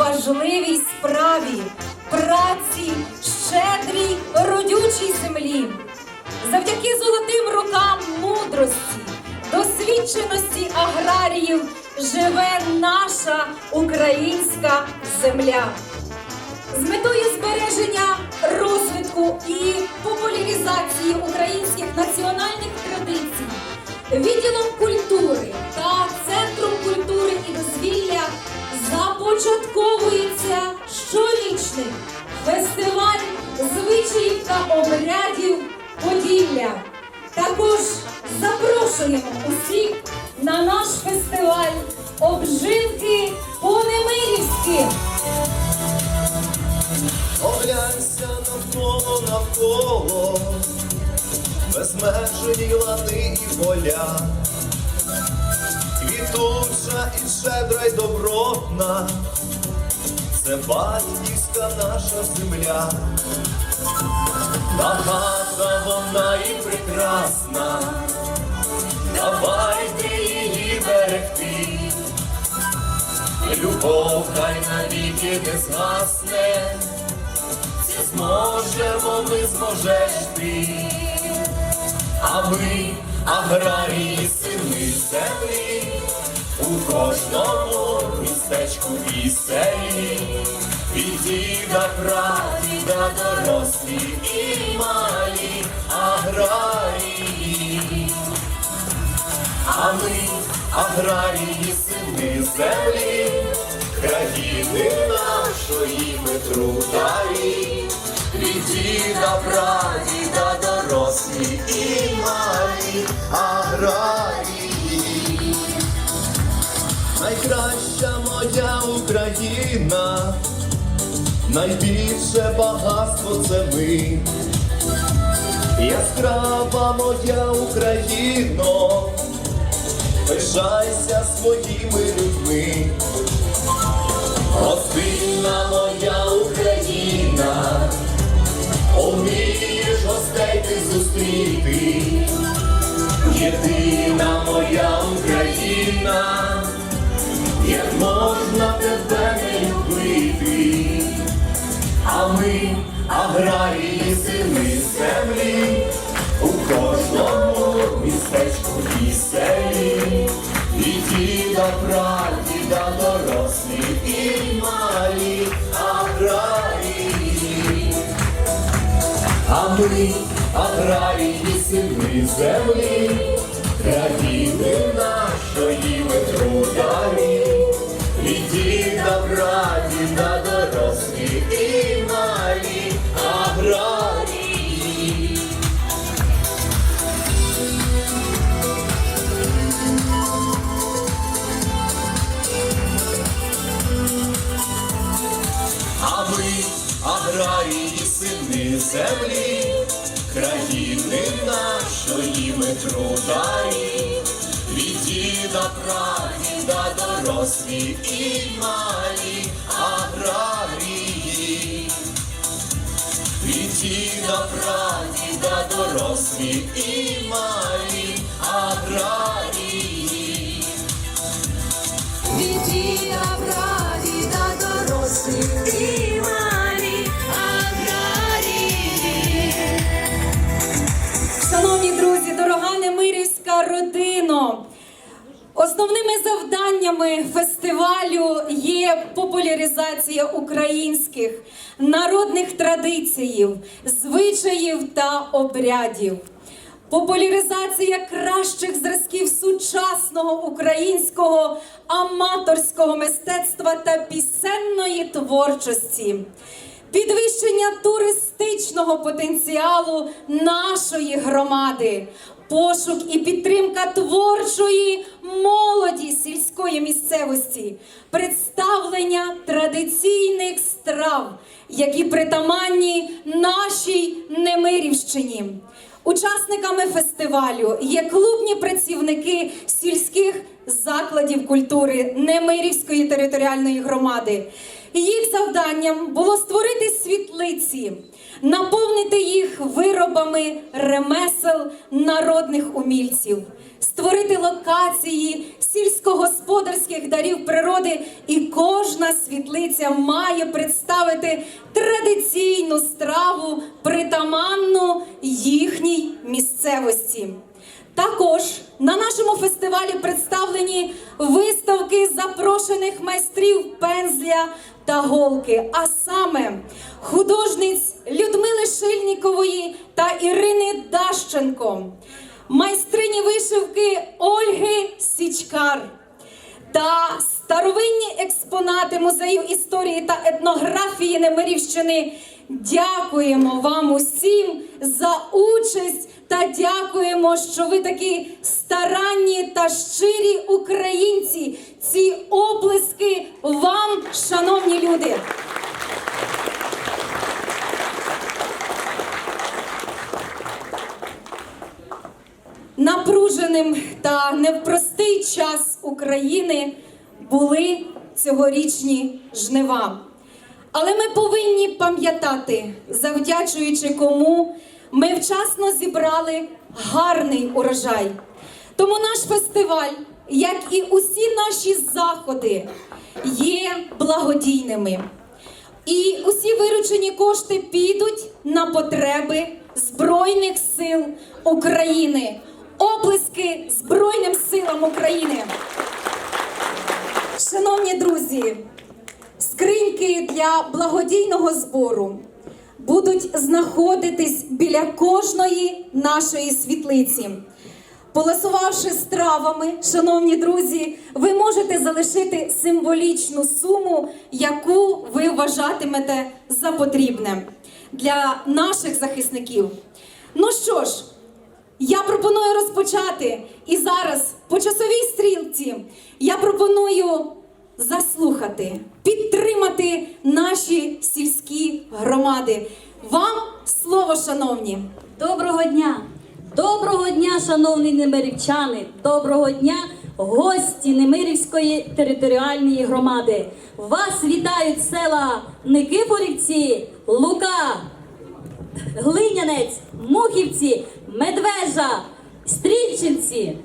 важливій справі, праці, щедрій, родючій землі. Завдяки золотим рукам мудрості, досвідченості аграріїв живе наша українська земля. З метою збереження розвитку і популяризації українських національних традицій, відділом культури та центром культури і дозвілля започатковується щорічний фестиваль звичаїв та обрядів Поділля. Також запрошуємо усіх на наш фестиваль обжинки по-немирівськи. Оглянься навколо, навколо, безмежені лани і поля, квітуча і щедра й добротна, це батьківська наша земля, багата вона і прекрасна, давайте її берегти. Любов хай навіки не згасне, чи зможемо ми зможеш ти, а ми, аграрії, сини землі, у кожному містечку і селі, від діда прадіда дорослі і малі аграрії. А ми, аграрії, сини землі, країни нашої ми трударі, від діда, прадіда, дорослі і малі аграрії. Найкраща моя Україна, найбільше багатство це ми. Яскрава моя Україно, пишайся своїми людьми. Гостинна моя Україна, умієш гостей ти зустріти. Єдина моя Україна, як можна тебе не любити. А ми, аграрії, сини землі, у кожному містечку і селі, і діда, прадіда, дорослі і малі аграрії. А ми, аграрії, сини землі, країни землі, країни нашої ми трударі, від діда, прадіда, дорослі і малі аграрії. Від діда, прадіда, дорослі і малі аграрії. Від діда, прадіда, дорослі і малі Основними завданнями фестивалю є популяризація українських народних традицій, звичаїв та обрядів, популяризація кращих зразків сучасного українського аматорського мистецтва та пісенної творчості. Підвищення туристичного потенціалу нашої громади, пошук і підтримка творчої молоді сільської місцевості, представлення традиційних страв, які притаманні нашій Немирівщині. Учасниками фестивалю є клубні працівники сільських закладів культури Немирівської територіальної громади. Їх завданням було створити світлиці, наповнити їх виробами ремесел народних умільців, створити локації сільськогосподарських дарів природи, і кожна світлиця має представити традиційну страву, притаманну їхній місцевості. Також на нашому фестивалі представлені виставки запрошених майстрів пензля та голки, а саме художниць Людмили Шильнікової та Ірини Дащенко, майстрині вишивки Ольги Січкар та старовинні експонати музею історії та етнографії Немирівщини. Дякуємо вам усім за участь та дякуємо, що ви такі старанні та щирі українці. Ці оплески вам, шановні люди. Напруженим та невпростий час України були цьогорічні жнива. Але ми повинні пам'ятати, завдячуючи кому ми вчасно зібрали гарний урожай. Тому наш фестиваль, як і усі наші заходи, є благодійними. І усі виручені кошти підуть на потреби Збройних сил України. Оплески Збройним силам України. Шановні друзі, скриньки для благодійного збору будуть знаходитись біля кожної нашої світлиці. Поласувавши стравами, шановні друзі, ви можете залишити символічну суму, яку ви вважатимете за потрібне для наших захисників. Ну що ж, я пропоную розпочати. І зараз по часовій стрілці я пропоную заслухати, підтримати наші громади. Вам слово, шановні. Доброго дня! Доброго дня, шановні немирівчани! Доброго дня, гості Немирівської територіальної громади! Вас вітають села Никифорівці, Лука, Глинянець, Мухівці, Медвежа, Стрільчинці.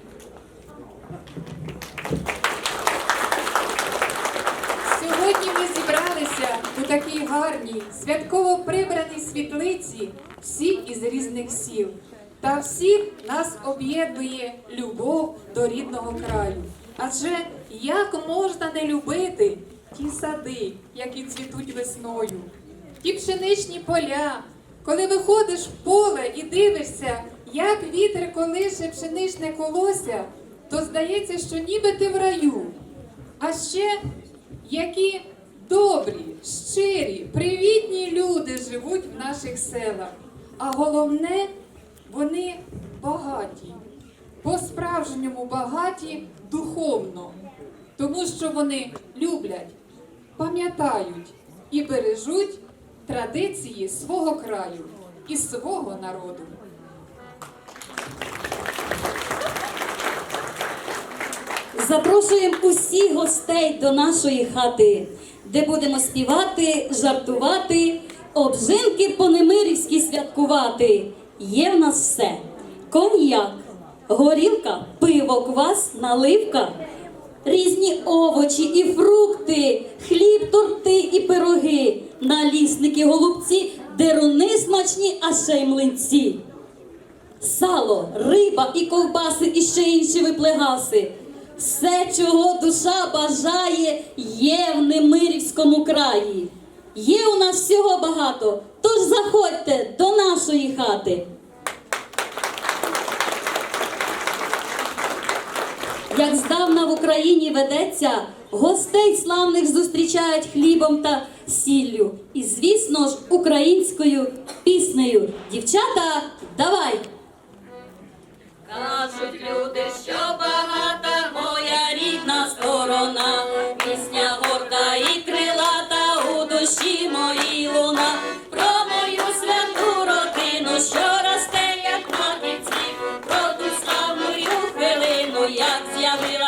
Сьогодні ми зібралися такій гарній, святково прибраній світлиці всі із різних сіл. Та всіх нас об'єднує любов до рідного краю. Адже як можна не любити ті сади, які цвітуть весною, ті пшеничні поля, коли виходиш в поле і дивишся, як вітер колише пшеничне колося, то здається, що ніби ти в раю. А ще які добрі, щирі, привітні люди живуть в наших селах. А головне, вони багаті, по-справжньому багаті духовно, тому що вони люблять, пам'ятають і бережуть традиції свого краю і свого народу. Запрошуємо усіх гостей до нашої хати, де будемо співати, жартувати, обжинки по-немирівськи святкувати. Є в нас все: коньяк, горілка, пиво, квас, наливка, різні овочі і фрукти, хліб, торти і пироги, налісники, голубці, деруни смачні, а ще й млинці. Сало, риба і ковбаси, і ще інші виплегаси. Все, чого душа бажає, є в Немирівському краї. Є у нас всього багато, тож заходьте до нашої хати. Як здавна в Україні ведеться Гостей славних зустрічають хлібом та сіллю. І, звісно ж, українською піснею. Дівчата, давай! Кажуть люди, що багата моя рідна сторона, пісня горда і крилата у душі моїй луна, про мою святу родину, що росте, як маківці, про ту славну хвилину, як з'явилась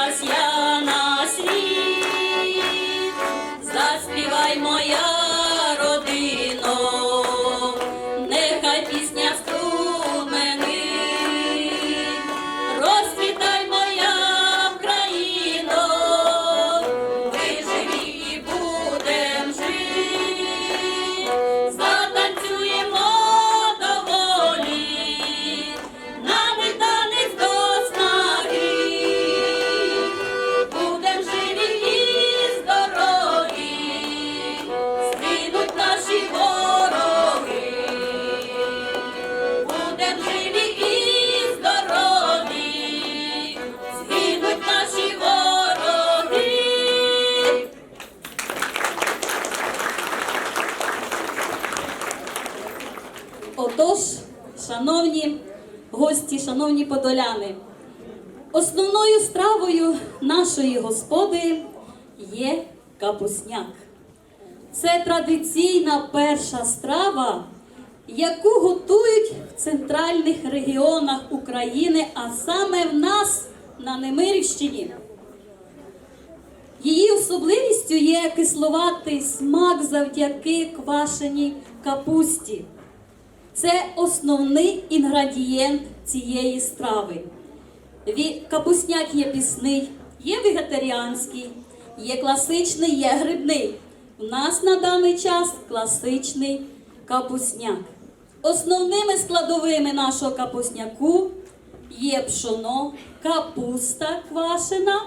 Отож, шановні гості, шановні подоляни, основною стравою нашої господи є капусняк. Це традиційна перша страва, яку готують в центральних регіонах України, а саме в нас на Немирівщині. Її особливістю є кисловатий смак завдяки квашеній капусті. Це основний інгредієнт цієї страви. Капусняк є пісний, є вегетаріанський, є класичний, є грибний. У нас на даний час класичний капусняк. Основними складовими нашого капусняку є пшоно, капуста квашена,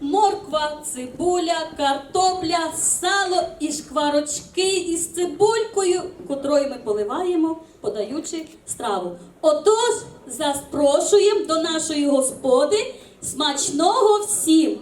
морква, цибуля, картопля, сало і шкварочки із цибулькою, котрою ми поливаємо, подаючи страву. Отож, запрошуємо до нашої господи смачного всім!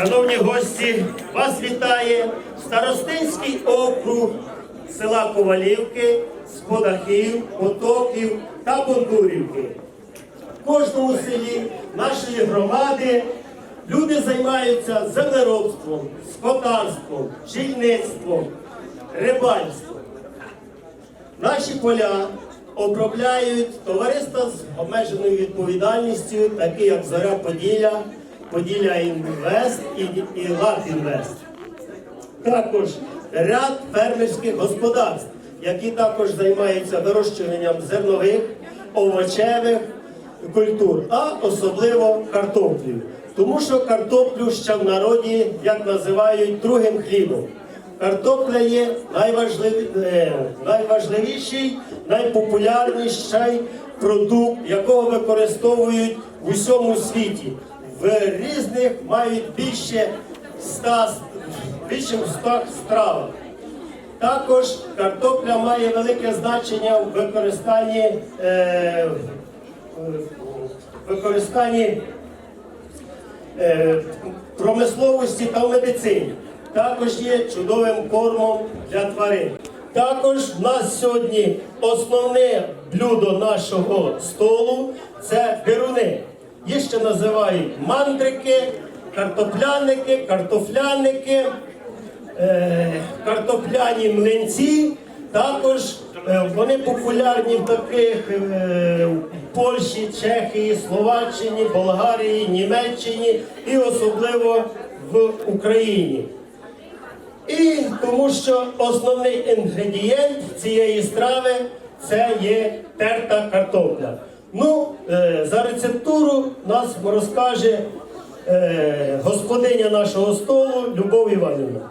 Шановні гості, вас вітає Старостинський округ села Ковалівки, Сподахів, Потоків та Бондурівки. В кожному селі нашої громади люди займаються землеробством, скотарством, жільництвом, рибальством. Наші поля обробляють товариства з обмеженою відповідальністю, такі як Зоря Поділля, Поділля Інвест і, Лат Інвест. Також ряд фермерських господарств, які також займаються вирощуванням зернових, овочевих культур, а особливо картоплі. Тому що картоплю ще в народі, як називають, другим хлібом. Картопля є найважлив... е, найважливіший, найпопулярніший продукт, якого використовують в усьому світі. В різних мають більше 100, більше 100 стравах. Також картопля має велике значення в використанні, е, використанні е, промисловості та в медицині. Також є чудовим кормом для тварин. Також в нас сьогодні основне блюдо нашого столу це деруни. Їх ще називають мандрики, картопляники, картофляники, е, картопляні млинці. Також е, вони популярні в таких е, в Польщі, Чехії, Словаччині, Болгарії, Німеччині і особливо в Україні. І тому що основний інгредієнт цієї страви це є терта картопля. Ну, е, за рецептуру нас розкаже е, господиня нашого столу Любов Іванівна.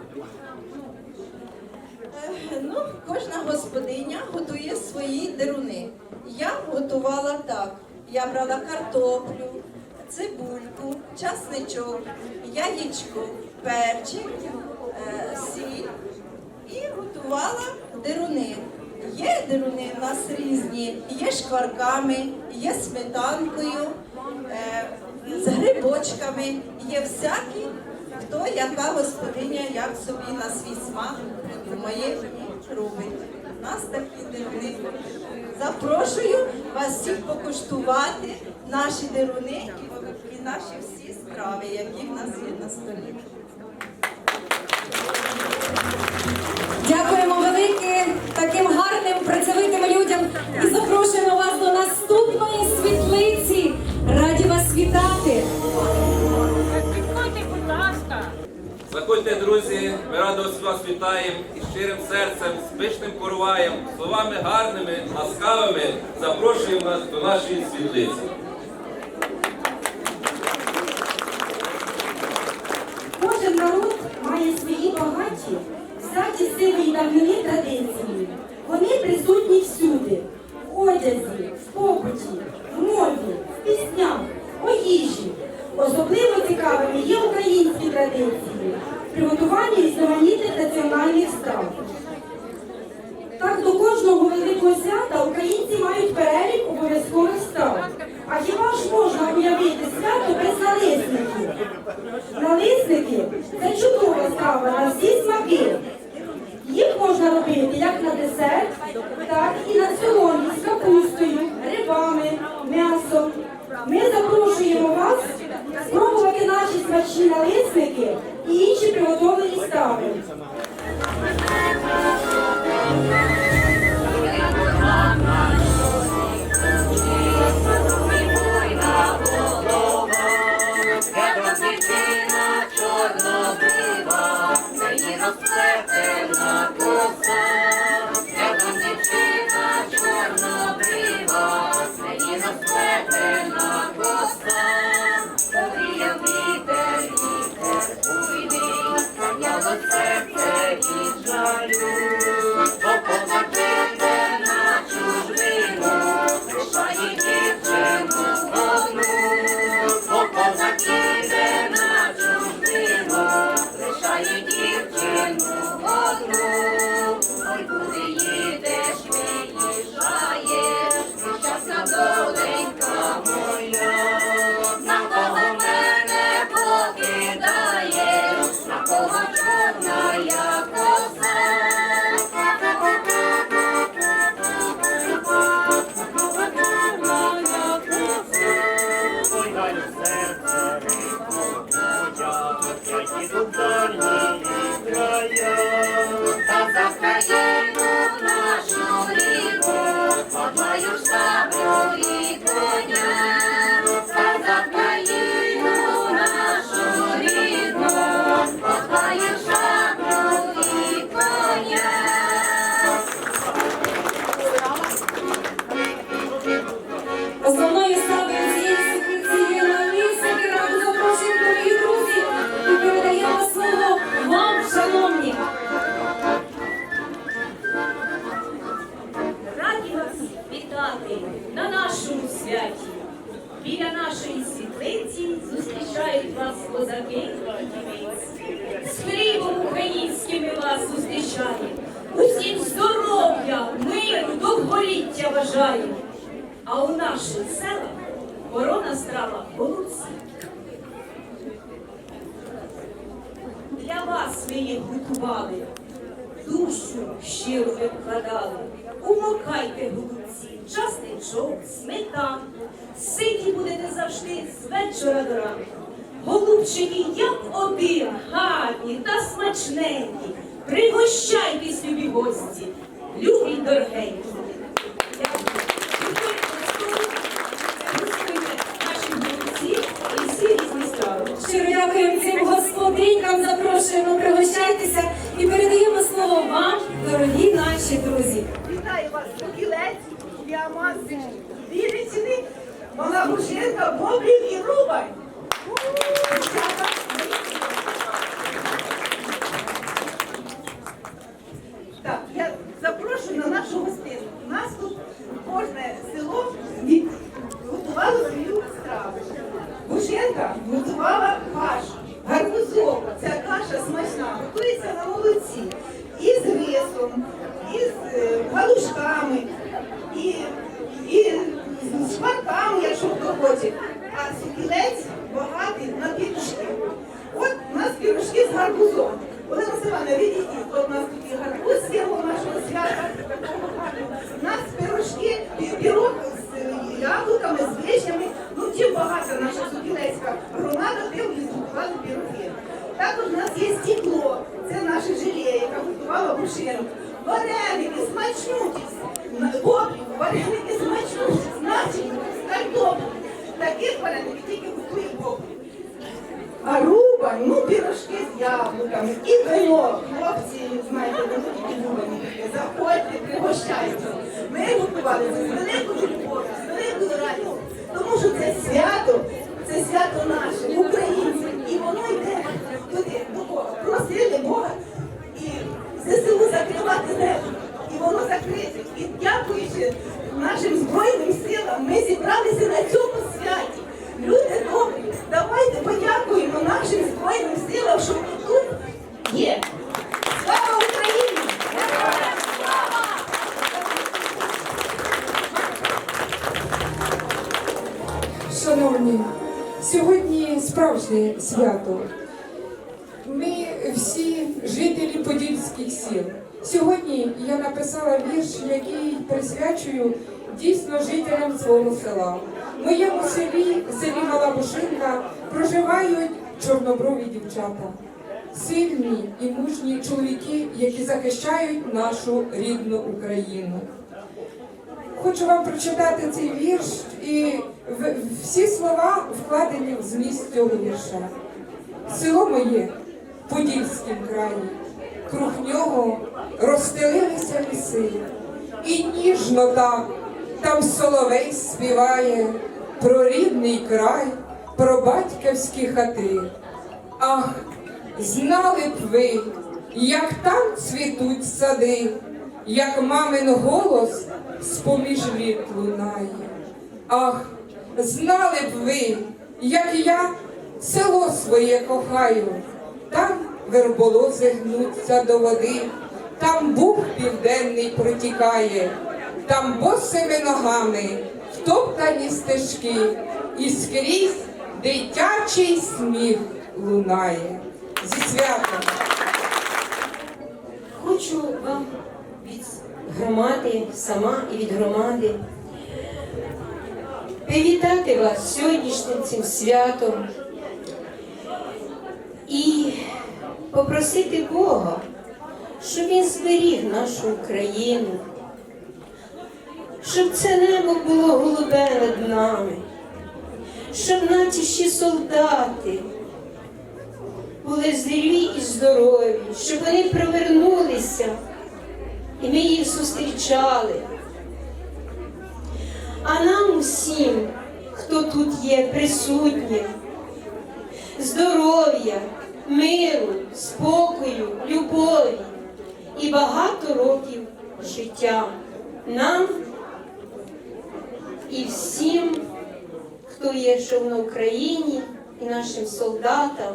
Е, ну, Кожна господиня готує свої деруни. Я готувала так. Я брала картоплю, цибульку, часничок, яєчко, перчик, сіль і готувала деруни. Є деруни в нас різні, є шкварками, є сметанкою, е, з грибочками, є всякі, хто яка господиня, як собі на свій смак моє робить. У нас такі деруни. Запрошую вас всіх покуштувати наші деруни і наші всі справи, які в нас є на столі. друзі, ми радості вас вітаємо і щирим серцем, з пишним короваєм, словами гарними, ласкавими запрошуємо вас до нашої світлиці. тебе від жалю. для вас її готували, душу щиро ви вкладали, умокайте голубці, часничок, сметан, ситі будете завжди з вечора до ранку. Голубчики, як один, гарні та смачненькі. Пригощайтесь, любі гості, любі дорогенькі. y Смачнуті, боблі, вареники смачнуті, значить, картоплі. Таких вареників тільки готує боблі. А руба, ну пірожки з яблуками і вино. Хлопці, знаєте, воно тільки рубані таке. Заходьте, пригощайте. Ми готували з великою любов'ю, з великою радістю. Тому що це свято, це свято наше, українське. І воно йде туди, до Бога. Просили Бога і ЗСУ закривати небо. І воно закрите. І дякуючи нашим Збройним силам, ми зібралися на цьому святі. Люди добрі, давайте подякуємо нашим Збройним силам, що тут є. Слава Україні! Шановні, сьогодні справжнє свято. Ми всі жителі подільських сіл. Сьогодні я написала вірш, який присвячую дійсно жителям свого села. В моєму селі, селі Мала Бушинка, проживають чорноброві дівчата. Сильні і мужні чоловіки, які захищають нашу рідну Україну. Хочу вам прочитати цей вірш, і всі слова вкладені в зміст цього вірша. Село моє в Подільськім краї, круг нього розстелилися ліси, і ніжно так там соловей співає про рідний край, про батьківські хати. Ах, знали б ви, як там цвітуть сади, як мамин голос з-поміж літ лунає. Ах, знали б ви, як я село своє кохаю, там верболози гнуться до води, там бух південний протікає, там босими ногами втоптані стежки, і скрізь дитячий сміх лунає. Зі святом! Хочу вам від громади, сама і від громади, привітати вас сьогоднішнім цим святом і попросити Бога, щоб Він зберіг нашу Україну, щоб це небо було голубе над нами, щоб наші солдати були здорові і здорові, щоб вони провернулися, і ми їх зустрічали. А нам усім, хто тут є присутнім, здоров'я, миру, спокою, любові і багато років життя нам і всім, хто є що на Україні, і нашим солдатам.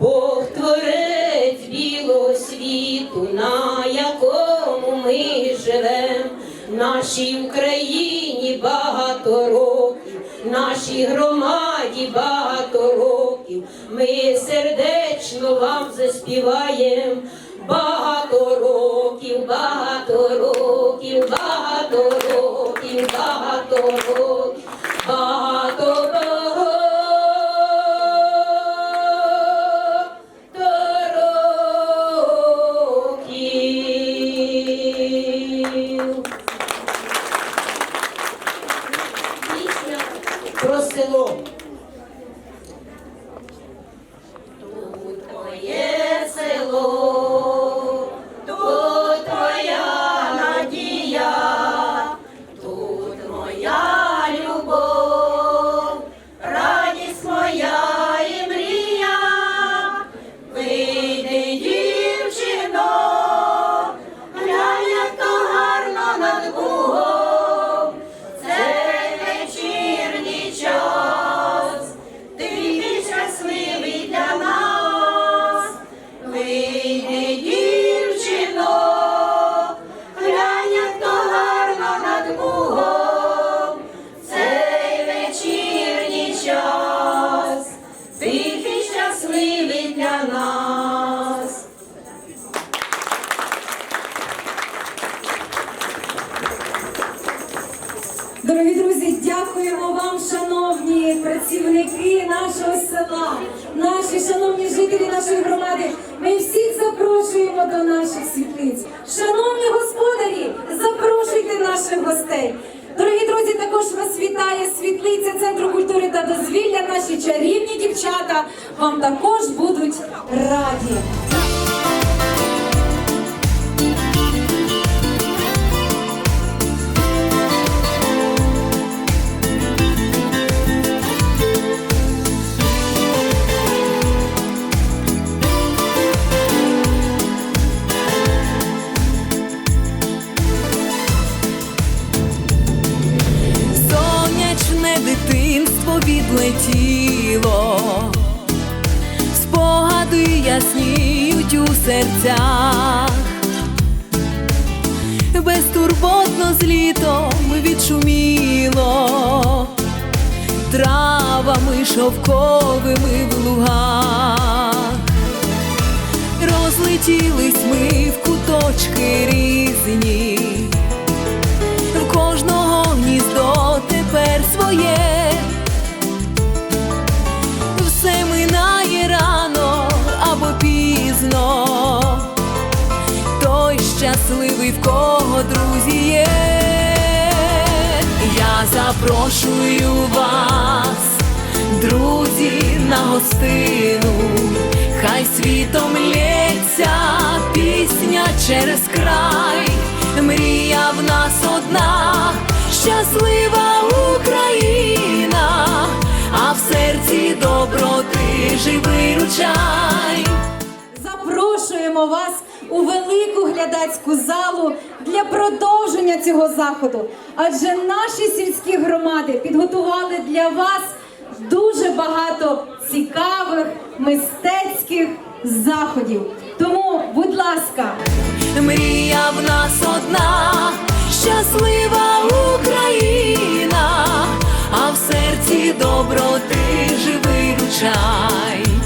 Бог творець білого світу, на якому ми живем, нашій Україні багато років, нашій громаді багато років. Ми сердечно вам заспіваємо. Багато років, багато років, багато років, багато років, багато років. Нашого села, наші шановні жителі нашої громади. Ми всіх запрошуємо до наших світлиць. Шановні господарі, запрошуйте наших гостей. Дорогі друзі, також вас вітає світлиця Центру культури та дозвілля. Наші чарівні дівчата вам також будуть раді. Ясніють у серцях, безтурботно з літом відшуміло, травами шовковими в лугах, розлетілись ми в куточки різні. В кожного гніздо тепер своє, щасливий, в кого друзі є. Я запрошую вас, друзі, на гостину, хай світом лється пісня через край, мрія в нас одна, щаслива Україна, а в серці доброти живий ручай. Запрошуємо вас у велику глядацьку залу для продовження цього заходу. Адже наші сільські громади підготували для вас дуже багато цікавих мистецьких заходів. Тому, будь ласка, Мрія в нас одна, щаслива Україна, а в серці доброти живий ручай.